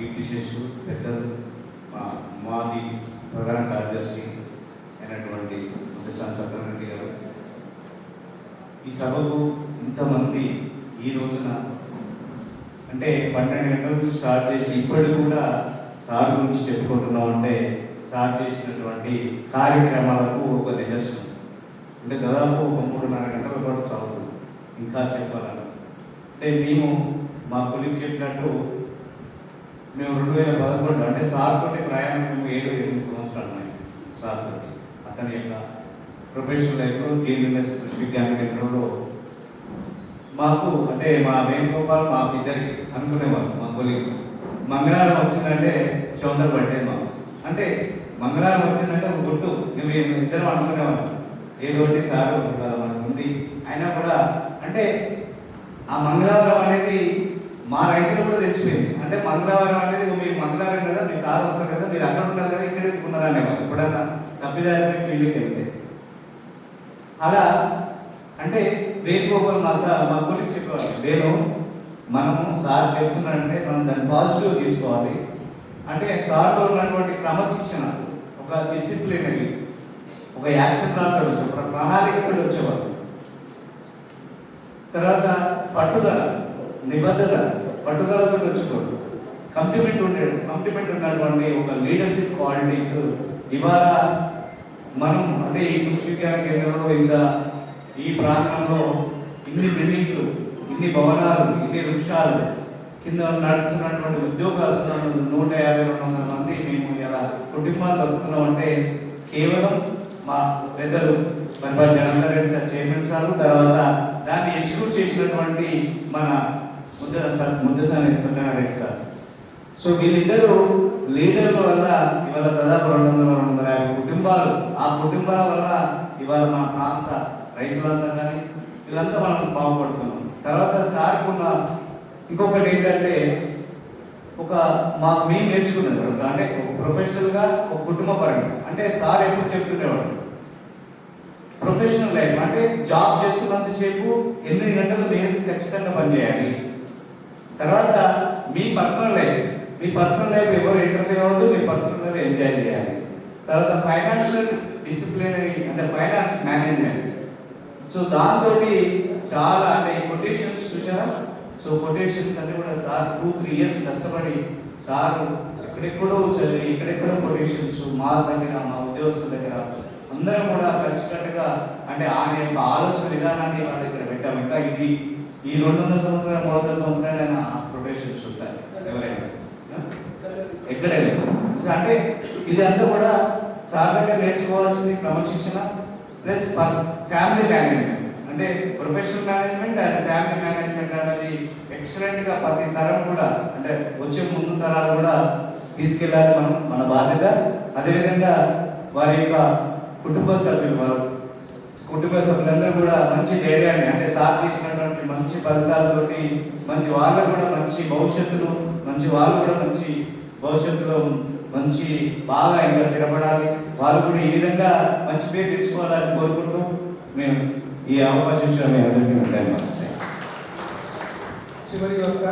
కీర్తిశేషులు పెద్దలు మా మాది ప్రధాన కార్యదర్శి అయినటువంటి ముద్దసాని సత్యనారాయణ గారు. ఈ సభకు ఇంతమంది ఈ రోజున అంటే పన్నెండు గంటలకు స్టార్ట్ చేసి ఇప్పటికి కూడా సార్ గురించి చెప్పుకుంటున్నాం అంటే సార్ చేసినటువంటి కార్యక్రమాలకు ఒక నిదర్శనం. అంటే దాదాపు ఒక మూడున్నర గంటల పాటు సాగుతుంది ఇంకా చెప్పాలని. అంటే మేము మా కొలికి చెప్పినట్టు మేము రెండు వేల పదకొండు అంటే సార్ తోటి ప్రయాణం మేము ఏడు ఎనిమిది సంవత్సరాలు ఉన్నాయి సార్ తోటి. అతని యొక్క ప్రొఫెషనల్ లైఫ్లో జీఎన్ఎస్ కృషి విజ్ఞాన కేంద్రంలో మాకు అంటే మా వేణుగోపాల్ మా ఇద్దరికి అనుకునేవాళ్ళు మా కొలిగి. మంగళవారం వచ్చిందంటే చౌండర్ పట్టేది మాకు. అంటే మంగళవారం వచ్చిందంటే ఒక గుర్తు. మేము ఇద్దరం అనుకునేవాళ్ళం. ఏదో ఒకటి సార్ మనకు ఉంది. అయినా కూడా అంటే ఆ మంగళవారం అనేది మా రైతులు కూడా తెలిసిపోయింది అంటే మంగళవారం అనేది మీరు మంగళవారం కదా మీ సార్ వస్తారు కదా మీరు అక్కడ ఉంటారు కదా ఇక్కడే ఉన్నారనే వాళ్ళు. ఎప్పుడన్నా తప్పిదారి ఫీలింగ్ అయితే. అలా అంటే వేణుగోపాల్ మా సార్ మా గురించి చెప్పేవాళ్ళు. నేను మనము సార్ చెప్తున్నాడంటే మనం దాన్ని పాజిటివ్ తీసుకోవాలి. అంటే సార్లో ఉన్నటువంటి క్రమశిక్షణ ఒక డిసిప్లిన్ అని ఒక యాక్షన్ ప్లాన్ ఒక ప్రణాళికతో వచ్చేవాడు తర్వాత నిబద్ధత పట్టుదలతో వచ్చేవాడు కంప్లిమెంట్ ఉండే కంప్లిమెంట్ ఉన్నటువంటి ఒక లీడర్షిప్ క్వాలిటీస్ ఇవాళ మనం అంటే ఈ కృషి విజ్ఞాన కేంద్రంలో ఇంత ఈ ప్రాంతంలో ఇన్ని బిల్డింగ్లు ఇన్ని భవనాలు ఇన్ని వృక్షాలు కింద నడుస్తున్నటువంటి ఉద్యోగస్తులను నూట యాభై రెండు వందల మంది మేము ఇలా కుటుంబాలు బతుకుతున్నాం అంటే కేవలం మా పెద్దలు మరి Janardhan Reddy sir chairman sir తర్వాత దాన్ని ఎగ్జిక్యూట్ చేసినటువంటి మన Mudda sir Muddasani Satyanarayana Reddy sir. So వీళ్ళిద్దరూ లీడర్ల వల్ల ఇవాళ దాదాపు రెండు వందల రెండు వందల యాభై కుటుంబాలు ఆ కుటుంబాల వల్ల ఇవాళ మన ప్రాంత రైతులంతా కానీ వీళ్ళంతా మనం బాగుపడుతున్నాం తర్వాత సార్కున్న ఇంకొకటి ఏంటంటే ఒక మాకు మేము నేర్చుకున్నది అంటే ఒక ప్రొఫెషనల్గా ఒక కుటుంబ పరంగా అంటే సార్ ఎప్పుడు చెప్తుండేవాడు ప్రొఫెషనల్ లైఫ్ అంటే జాబ్ చేస్తున్నంతసేపు ఎనిమిది గంటలు మీరు ఖచ్చితంగా పనిచేయాలి తర్వాత మీ పర్సనల్ లైఫ్ మీ పర్సనల్ లైఫ్ ఎవరు ఇంటర్ఫియర్ అవ్వద్దు మీ పర్సనల్ లైఫ్ ఎంజాయ్ చేయాలి. తర్వాత ఫైనాన్షియల్ డిసిప్లినరీ అంటే ఫైనాన్స్ మేనేజ్మెంట్ సో దాంతో చాలా అంటే కొటేషన్స్ చూసారా సో కొటేషన్స్ అన్ని కూడా సార్ టూ త్రీ ఇయర్స్ కష్టపడి సారు ఎక్కడెక్కడో చదివి ఎక్కడెక్కడో కొటేషన్స్ మా దగ్గర మా ఉద్యోగస్తుల దగ్గర అందరం కూడా కలిసికట్టుగా అంటే ఆయన యొక్క ఆలోచన విధానాన్ని వాళ్ళ ఇక్కడ పెట్టాం. ఇంకా ఇది ఈ రెండు వందల సంవత్సరాలు మూడు వందల సంవత్సరాలైనా కొటేషన్స్ ఉంటాయి ఎవరైనా ఎక్కడైనా అంటే ఇదంతా కూడా సార్ నేర్చుకోవాల్సింది క్రమశిక్షణ ప్లస్ ఫ్యామిలీ మేనేజ్మెంట్. అంటే professional management and family management అనేది ఎక్సలెంట్గా ప్రతి తరం కూడా అంటే వచ్చే ముందు తరాలు కూడా తీసుకెళ్ళాలి మనం మన బాధ్యత. అదేవిధంగా వారి యొక్క కుటుంబ సభ్యులు వారు కుటుంబ సభ్యులందరూ కూడా మంచి ధైర్యాన్ని అంటే సార్ మంచి ఫలితాలతోటి మంచి వాళ్ళు కూడా మంచి భవిష్యత్తులో మంచి వాళ్ళు కూడా మంచి భవిష్యత్తులో మంచి బాగా ఇంకా స్థిరపడాలి. వాళ్ళు కూడా ఈ విధంగా మంచి పేరు తెచ్చుకోవాలని కోరుకుంటూ మేము ఈ అవకాశం ఇచ్చిన మీ అందరికీ ఉంటాయి. చివరి యొక్క